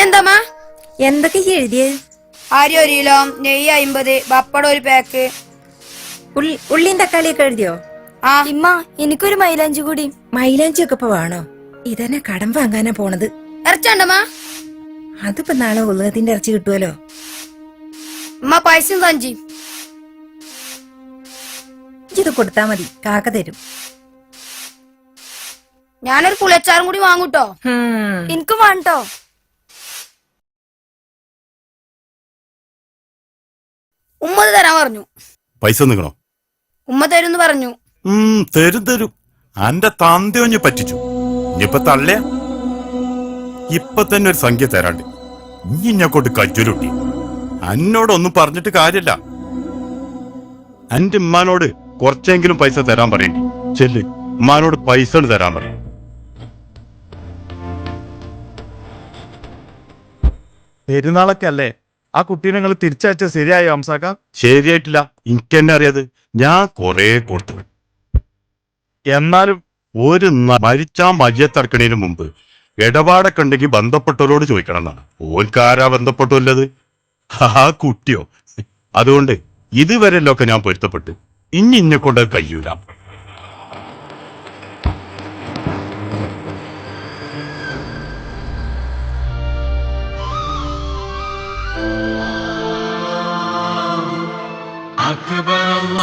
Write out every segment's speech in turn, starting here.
പിന്നെന്താ എന്തൊക്കെ എഴുതിയത് അരി ഒരു കിലോ നെയ്യ് അയിമ്പത് പപ്പടം ഒരു പാക്ക്. ഉള്ളി ഉള്ളിയും തക്കാളിയൊക്കെ എഴുതിയോ? ആ. ഇമ്മ എനിക്കൊരു മൈലാഞ്ചി കൂടി. മൈലാഞ്ചി ഒക്കെ ഇപ്പൊ വേണോ? ഇതന്നെ കടം വാങ്ങാനാ പോണത്. ഇറച്ചണ്ടമ്മ അതിപ്പോ നാളെ ഉള്ളതിന്റെ ഇറച്ചി കിട്ടുമല്ലോ അമ്മ പൈസയും സഞ്ചി ഇത് കൊടുത്താ മതി. കാക്ക തരും. ഞാനൊരു പുളിയച്ചാറും കൂടി വാങ്ങൂട്ടോ. എനിക്കും വേണ്ടോ? ഉമ്മ ഇത് തരാൻ പറഞ്ഞു. പൈസ നിൽക്കണോ ഉമ്മ തരും പറഞ്ഞു. ഉം തരും തരും. അന്റെ തന്തയൊഞ്ഞ് പറ്റിച്ചു. ഇനിയിപ്പൊ തള്ളേ ഇപ്പൊ തന്നെ ഒരു സംഖ്യ തരാണ്ട്. ഇനി കൊണ്ട് കജ്ജുരുട്ടി. അന്നോടൊന്നും പറഞ്ഞിട്ട് കാര്യല്ല അന്റെ ഉമ്മാനോട് കുറച്ചെങ്കിലും പൈസ തരാൻ പറയണ്ടി. ചെല്ല് ഉമ്മാനോട് പൈസ തരാൻ പറയും പെരുന്നാളൊക്കെ അല്ലേ? ആ കുട്ടീനെ നിങ്ങൾ തിരിച്ചയച്ച ശരിയായോ ഹംസാക്ക? ശരിയായിട്ടില്ല. എനിക്ക് തന്നെ അറിയാത്. ഞാൻ കൊറേ കൊടുത്തു. എന്നാലും ഒരു മരിച്ചാ മയ്യത്തറക്കണതിന് മുമ്പ് ഇടപാടൊക്കെ ഉണ്ടെങ്കിൽ ബന്ധപ്പെട്ടവരോട് ചോദിക്കണം എന്നാണ് ഓൽക്കാരാ ബന്ധപ്പെട്ടുള്ളത്? ആ കുട്ടിയോ. അതുകൊണ്ട് ഇതുവരെയല്ലൊക്കെ ഞാൻ പൊരുത്തപ്പെട്ട്. ഇനി ഇന്നെ കൊണ്ട് അത് കഴിയൂല ഉമ്മ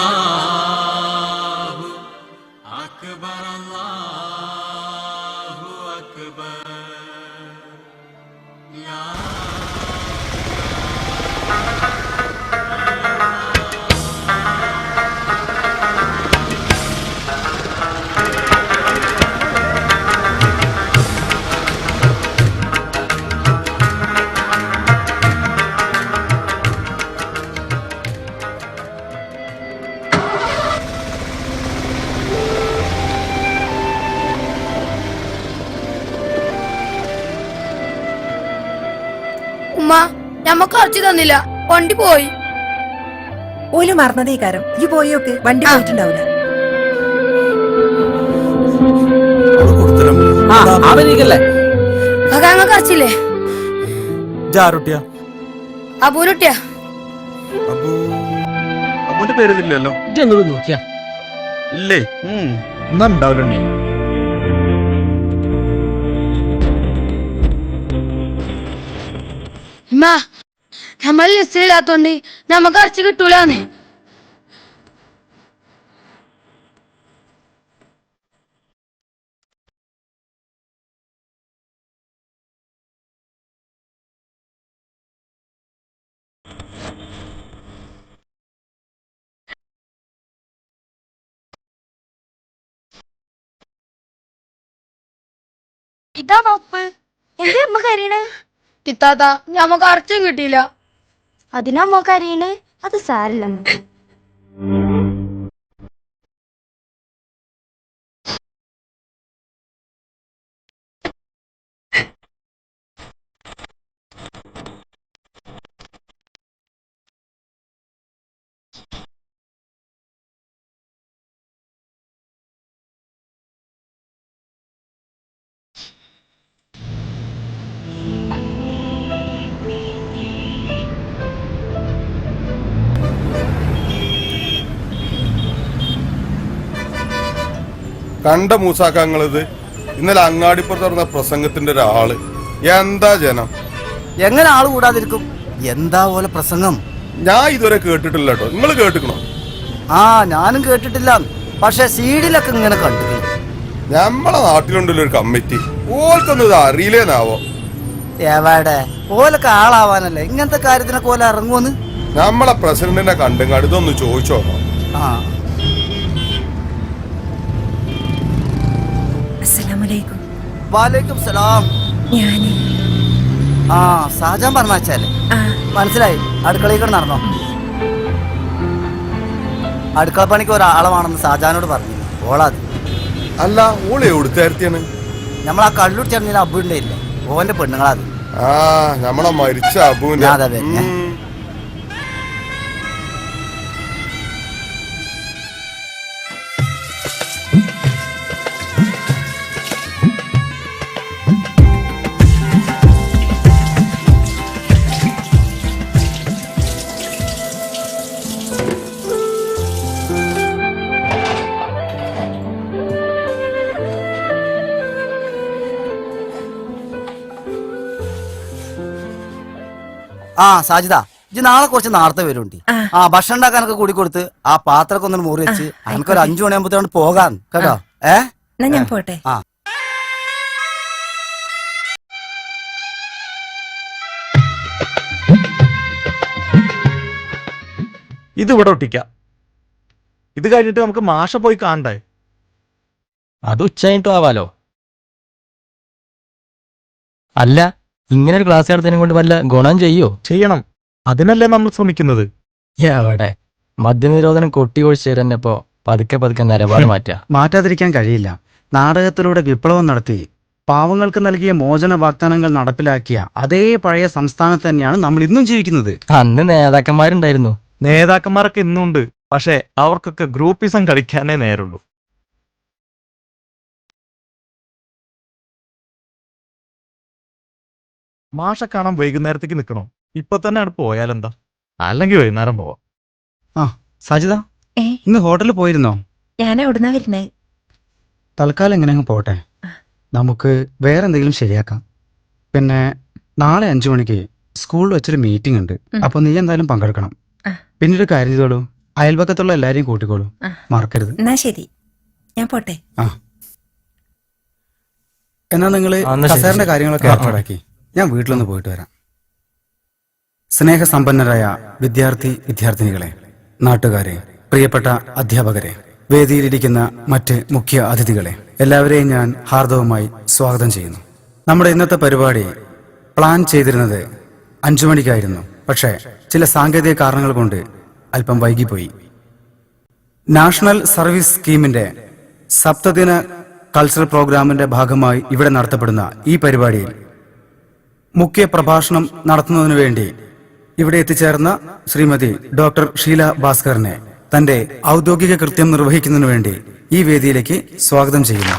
ഞമ്മക്ക് ഇറച്ചി തന്നില്ല. വണ്ടി പോയി. ഓൽ മറന്നതേ കാരം. ഈ പോയൊക്കെ. വണ്ടി. പോയിട്ടുണ്ടാവില്ല ഞങ്ങൾക്ക് ഇറച്ചില്ലേ നോക്കിയാ? ഇല്ലേ? എന്നാ ഉണ്ടാവില്ല നമ്മൾ ലിസ്റ്റിലില്ലാത്തോണ്ട് നമുക്ക് ഇറച്ചി കിട്ടൂലെന്ന്. ഇതാ പപ്പ് എന്തേ അമ്മ കരീണ് തിത്താത്ത ഞമ്മക്ക് അർച്ചും കിട്ടിയില്ല. അതിനാ കരീണ് അത് സാരില്ല കണ്ട മൂസാക്കങ്ങളിത് ഇന്നലെ അങ്ങാടിപ്പുറത്ത് നടന്ന പ്രസംഗത്തിന്റെ ഒരാൾ. എന്താ ജനം? എങ്ങനെ ആൾ കൂടാതിരിക്കും? എന്താ പോലെ പ്രസംഗം? ഞാൻ ഇതുവരെ കേട്ടിട്ടില്ല കേട്ടോ. നിങ്ങൾ കേട്ടിക്കണോ? ആ ഞാനും കേട്ടിട്ടില്ല. പക്ഷെ സീഡിലൊക്കെ ഇങ്ങനെ കണ്ടു നമ്മളെ നാട്ടിലുണ്ടല്ലോ ഒരു കമ്മിറ്റി. ഓൽക്കൊന്നും ഇത് അറിയില്ലേനാവോ എവിടെ? ഓലൊക്കെ ആളാവാനല്ലേ? ഇങ്ങനത്തെ കാര്യത്തിനൊക്കെ ഓല ഇറങ്ങുമെന്ന് നമ്മളെ പ്രസിഡന്റിനെ കണ്ടും കടുത്തൊന്ന് ചോദിച്ചോ ആ. അസ്സലാമലൈക്കും വാലേക്കും സലാം. ഞാൻ ആ പറഞ്ഞാലേ ആ. മനസ്സിലായി. അടുക്കളയിൽ കൂടെ നടന്നോ? അടുക്കള പണിക്ക് ഒരാളമാണെന്ന് സാജാനോട് പറഞ്ഞു. ഓളാത്. അല്ല ഓളെ എവിടുത്തേർത്തിയാണ് നമ്മൾ ആ അബ്ബു ഉണ്ടായില്ലേ ഓന്റെ പെണ്ണുങ്ങളാത്. ആ നമ്മളെ മരിച്ച അബുവിന്റെ ഞാൻ അതാ ആ സാജിത ഇജ്ജ് നാളെ കുറച്ച് നേരത്തെ വരുണ്ടി ആ. ഭക്ഷണം ഉണ്ടാക്കാനൊക്കെ കൂടി കൊടുത്ത് ആ പാത്രമൊക്കെ ഒന്ന് മുറി വെച്ച് എനിക്കൊരു അഞ്ചു മണിയാകുമ്പോഴത്തേക്ക് പോകാൻ കേട്ടോ? ഏ? ഞാൻ പോട്ടെ. ആ. ഇത് ഇവിടെ ഒട്ടിക്ക. ഇത് കഴിഞ്ഞിട്ട് നമുക്ക് മാഷ പോയി കാണണ്ടേ? അത് ഉച്ച കഴിഞ്ഞിട്ടും ആവാലോ. അല്ല ഇങ്ങനെ ഒരു ക്ലാസ് നടത്തുന്നതിനെ കൊണ്ട് വല്ല ഗുണം ചെയ്യോ? ചെയ്യണം. അതിനല്ലേ നമ്മൾ ശ്രമിക്കുന്നത്. എവിടെ മദ്യനിരോധനം കൊട്ടിയൊഴിച്ച് തരുന്നപ്പോ പതുക്കെ പതുക്കെ നിലപാട് മാറ്റുക മാറ്റാതിരിക്കാൻ കഴിയില്ല. നാടകത്തിലൂടെ വിപ്ലവം നടത്തി പാവങ്ങൾക്ക് നൽകിയ മോചന വാഗ്ദാനങ്ങൾ നടപ്പിലാക്കിയ അതേ പഴയ സംസ്ഥാനത്ത് തന്നെയാണ് നമ്മൾ ഇന്നും ജീവിക്കുന്നത്. അന്ന് നേതാക്കന്മാരുണ്ടായിരുന്നു. നേതാക്കന്മാരൊക്കെ ഇന്നുണ്ട്. പക്ഷേ അവർക്കൊക്കെ ഗ്രൂപ്പിസം കളിക്കാനേ നേരുള്ളൂ. മാഷ കാണാൻ വൈകുന്നേരത്തേക്ക് നിൽക്കണോ ഇപ്പൊ തന്നെ അവിടെ പോയാലെന്താ? അല്ലെങ്കിൽ വൈകുന്നേരം പോവാം. സജിത ഏ? ഇന്ന് ഹോട്ടലിൽ പോയിരുന്നോ? ഞാൻ എവിടുന്നാ വരുന്നേ? തൽക്കാലം എങ്ങനെ അങ്ങ് പോട്ടെ. നമുക്ക് വേറെ എന്തെങ്കിലും ശരിയാക്കാം. പിന്നെ നാളെ അഞ്ചു മണിക്ക് സ്കൂളിൽ വെച്ചൊരു മീറ്റിംഗ് ഉണ്ട്. ഉം. അപ്പൊ നീ എന്തായാലും പങ്കെടുക്കണം. ആ. പിന്നെ ഒരു കാര്യം ചെയ്തോളൂ. അയൽപക്കത്തുള്ള എല്ലാരെയും കൂട്ടിക്കോളൂ. ആ. മറക്കരുത്. എന്നാ ശരി. ഞാൻ പോട്ടെ. എന്നാ ആ, എന്നാ ശരി, കസേരന്റെ ശരി. കാര്യങ്ങളൊക്കെ ആ, ആ. ഏർപ്പാടാക്കി. ഞാൻ വീട്ടിലൊന്ന് പോയിട്ട് വരാം. സ്നേഹസമ്പന്നരായ വിദ്യാർത്ഥി വിദ്യാർത്ഥിനികളെ നാട്ടുകാരെ പ്രിയപ്പെട്ട അധ്യാപകരെ വേദിയിലിരിക്കുന്ന മറ്റ് മുഖ്യ അതിഥികളെ എല്ലാവരെയും ഞാൻ ഹാർദവമായി സ്വാഗതം ചെയ്യുന്നു. നമ്മുടെ ഇന്നത്തെ പരിപാടി പ്ലാൻ ചെയ്തിരുന്നത് അഞ്ചു മണിക്കായിരുന്നു. പക്ഷേ ചില സാങ്കേതിക കാരണങ്ങൾ കൊണ്ട് അല്പം വൈകിപ്പോയി. നാഷണൽ സർവീസ് സ്കീമിന്റെ സപ്തദിന കൾച്ചറൽ പ്രോഗ്രാമിന്റെ ഭാഗമായി ഇവിടെ നടത്തപ്പെടുന്ന ഈ പരിപാടിയിൽ മുഖ്യ പ്രഭാഷണം നടത്തുന്നതിനു വേണ്ടി ഇവിടെ എത്തിച്ചേർന്ന ശ്രീമതി ഡോക്ടർ ഷീല ഭാസ്കറിനെ തന്റെ ഔദ്യോഗിക കൃത്യം നിർവഹിക്കുന്നതിനു വേണ്ടി ഈ വേദിയിലേക്ക് സ്വാഗതം ചെയ്യുന്നു.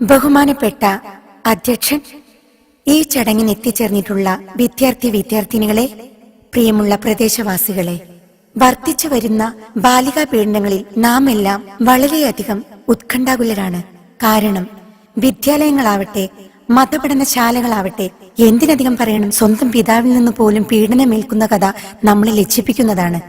ബഹുമാനപ്പെട്ട അധ്യക്ഷൻ ഈ ചടങ്ങിന് എത്തിച്ചേർന്നിട്ടുള്ള വിദ്യാർത്ഥി വിദ്യാർത്ഥിനികളെ പ്രിയമുള്ള പ്രദേശവാസികളെ വർദ്ധിച്ചു വരുന്ന ബാലികാ പീഡനങ്ങളിൽ നാം എല്ലാം വളരെയധികം ഉത്കണ്ഠാകുലരാണ്. കാരണം വിദ്യാലയങ്ങളാവട്ടെ മതപഠനശാലകളാവട്ടെ എന്തിനധികം പറയണം സ്വന്തം പിതാവിൽ നിന്ന് പോലും പീഡനമേൽക്കുന്ന കഥ നമ്മളെ ലജ്ജിപ്പിക്കുന്നതാണ്.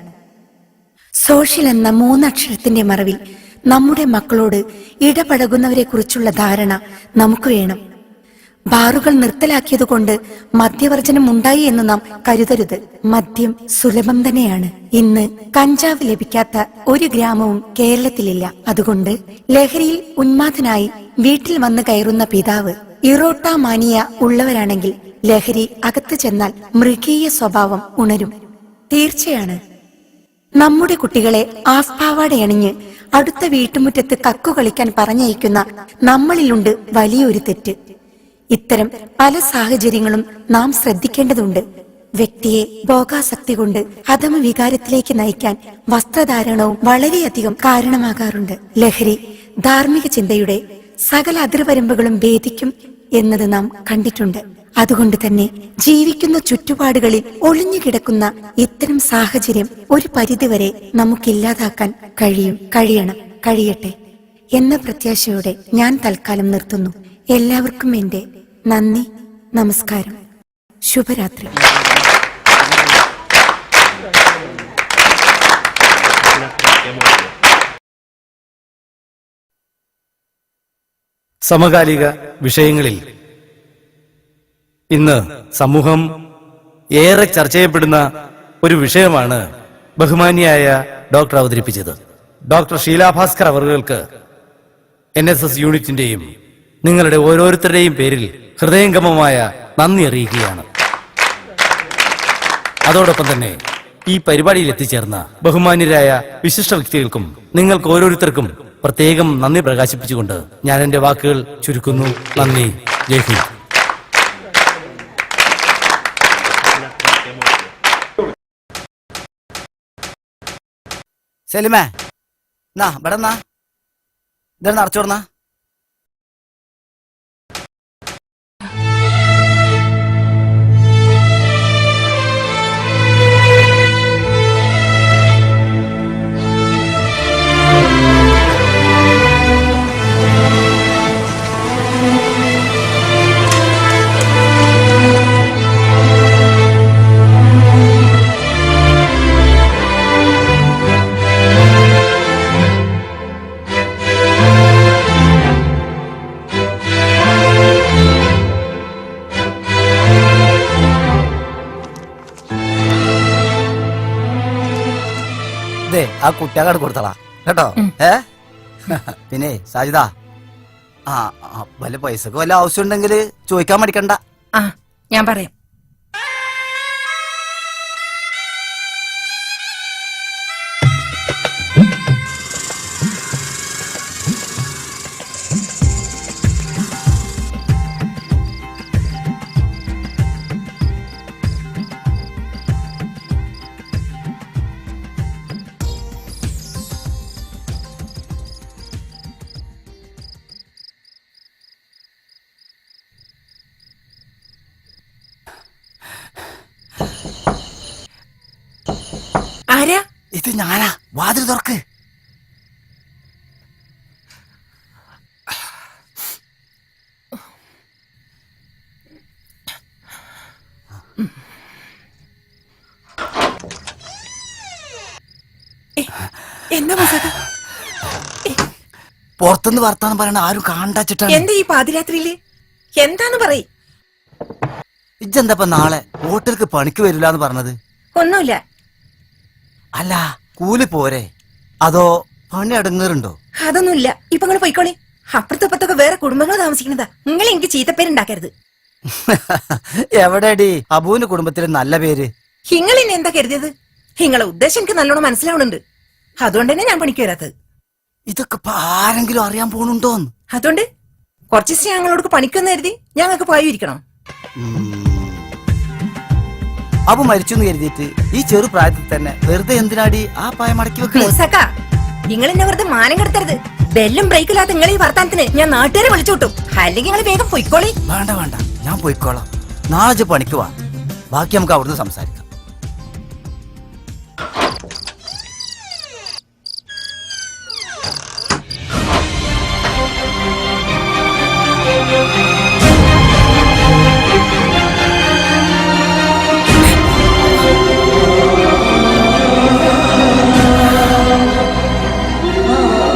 സോഷ്യൽ എന്ന മൂന്നക്ഷരത്തിന്റെ മറവിൽ നമ്മുടെ മക്കളോട് ഇടപഴകുന്നവരെ കുറിച്ചുള്ള ധാരണ നമുക്ക് വേണം. ബാറുകൾ നിർത്തലാക്കിയതുകൊണ്ട് മദ്യവർജനം ഉണ്ടായി എന്ന് നാം കരുതരുത്. മദ്യം സുലഭം തന്നെയാണ്. ഇന്ന് കഞ്ചാവ് ലഭിക്കാത്ത ഒരു ഗ്രാമവും കേരളത്തിലില്ല. അതുകൊണ്ട് ലഹരിയിൽ ഉന്മാദനായി വീട്ടിൽ വന്ന് കയറുന്ന പിതാവ് ഇറോട്ട മാനിയ ഉള്ളവരാണെങ്കിൽ ലഹരി അകത്ത് ചെന്നാൽ മൃഗീയ സ്വഭാവം ഉണരും. തീർച്ചയാണ്. നമ്മുടെ കുട്ടികളെ ആസ്പാവാടയണിഞ്ഞ് അടുത്ത വീട്ടുമുറ്റത്ത് കക്കു കളിക്കാൻ പറഞ്ഞയക്കുന്ന നമ്മളിലുണ്ട് വലിയൊരു തെറ്റ്. ഇത്തരം പല സാഹചര്യങ്ങളും നാം ശ്രദ്ധിക്കേണ്ടതുണ്ട്. വ്യക്തിയെ ഭോഗാസക്തി കൊണ്ട് അധമ വികാരത്തിലേക്ക് നയിക്കാൻ വസ്ത്രധാരണവും വളരെയധികം കാരണമാകാറുണ്ട്. ലഹരി ധാർമ്മിക ചിന്തയുടെ സകല അതിർവരമ്പുകളും ഭേദിക്കും എന്നത് നാം കണ്ടിട്ടുണ്ട്. അതുകൊണ്ട് തന്നെ ജീവിക്കുന്ന ചുറ്റുപാടുകളിൽ ഒളിഞ്ഞു കിടക്കുന്ന ഇത്തരം സാഹചര്യം ഒരു പരിധിവരെ നമുക്കില്ലാതാക്കാൻ കഴിയും. കഴിയണം. കഴിയട്ടെ. എന്ന പ്രത്യാശയോടെ ഞാൻ തൽക്കാലം നിർത്തുന്നു. എല്ലാവർക്കും എന്റെ നന്ദി നമസ്കാരം. ശുഭരാത്രി. സമകാലിക വിഷയങ്ങളിൽ ഇന്ന് സമൂഹം ഏറെ ചർച്ച ചെയ്യപ്പെടുന്ന ഒരു വിഷയമാണ് ബഹുമാനിയായ ഡോക്ടർ അവതരിപ്പിച്ചത്. ഡോക്ടർ ഷീലാഭാസ്കർ അവറുകൾക്ക് എൻ എസ് എസ് യൂണിറ്റിന്റെയും നിങ്ങളുടെ ഓരോരുത്തരുടെയും പേരിൽ ഹൃദയംഗമമായ നന്ദി അറിയിക്കുകയാണ്. അതോടൊപ്പം തന്നെ ഈ പരിപാടിയിൽ എത്തിച്ചേർന്ന ബഹുമാന്യരായ വിശിഷ്ട വ്യക്തികൾക്കും നിങ്ങൾക്ക് ഓരോരുത്തർക്കും പ്രത്യേകം നന്ദി പ്രകാശിപ്പിച്ചുകൊണ്ട് ഞാൻ എന്റെ വാക്കുകൾ ചുരുക്കുന്നു. നന്ദി. ജയ് ഹിന്ദ്. സെലിമേ നാ ഇവിടെ നാ. നടച്ചോടന്നാ ആ കുട്ടിയാകാട് കൊടുത്തളാ. കേട്ടോ? ഏ? പിന്നെ സാജിത ആ വല്ല പൈസക്ക് വല്ല ആവശ്യം ഉണ്ടെങ്കിൽ ചോദിക്കാൻ മടിക്കണ്ട. ആ ഞാൻ പറയാം. ഇത് ഞാനാ. വാതിൽ തുറക്ക്. എന്താ പുറത്തുനിന്ന് വർത്താനം പറയണ ആരും കാണ്ടാച്ചിട്ടാണ്. എന്താ ഈ പാതിരാത്രിയിൽ? എന്താന്ന് പറയ്. ഇജ്ജെന്താ നാളെ? ഹോട്ടലിക്ക് പണിക്ക് വരില്ല എന്ന് പറഞ്ഞത്. ഒന്നുമില്ല. അല്ല കൂലി പോരെ. അതോ പണി അടങ്ങേറുണ്ടോ? അതൊന്നുമില്ല. ഇപ്പൊ നിങ്ങൾ പോയിക്കോളി. അപ്പുറത്തപ്പുറത്തൊക്കെ വേറെ കുടുംബങ്ങൾ താമസിക്കുന്നതാ. നിങ്ങൾ എനിക്ക് ചീത്തപ്പേരുണ്ടാക്കരുത്. എവിടെടി? അബുവിന്റെ കുടുംബത്തിലെ നല്ല പേര്. നിങ്ങൾ ഇനി എന്താ കരുതിയത്? നിങ്ങളെ ഉദ്ദേശം എനിക്ക് നല്ലോണം മനസ്സിലാവുന്നുണ്ട്. അതുകൊണ്ട് തന്നെ ഞാൻ പണിക്ക് വരാത്തത്. ഇതൊക്കെ ഇപ്പൊ ആരെങ്കിലും അറിയാൻ പോണുണ്ടോന്ന്? അതുകൊണ്ട് കുറച്ച് ദിവസം ഞങ്ങളോട് പണിക്കൊന്നു കരുതി ഞങ്ങൾക്ക് പോയിരിക്കണം അബു മരിച്ചു എന്ന് കരുതിയിട്ട് ഈ ചെറു പ്രായത്തിൽ തന്നെ വെറുതെ എന്തിനാടി ആ പായ മടക്കി വെക്കുക നിങ്ങൾ എന്നെ വെറുതെ മാനം കെടുത്തരുത്. ബെല്ലും ബ്രേക്കില്ലാത്ത നിങ്ങൾ ഈ വർത്താനത്തിന് ഞാൻ നാട്ടുകാരെ വിളിച്ചു വിട്ടും അല്ലെങ്കിൽ നിങ്ങൾ വേഗം പൊയ്ക്കോളി. വേണ്ട വേണ്ട. ഞാൻ പോയിക്കോളാം. നാളെ പണിക്കുവാ പണിക്ക് വാ. ബാക്കി നമുക്ക് അവിടുന്ന് സംസാരിക്കാം.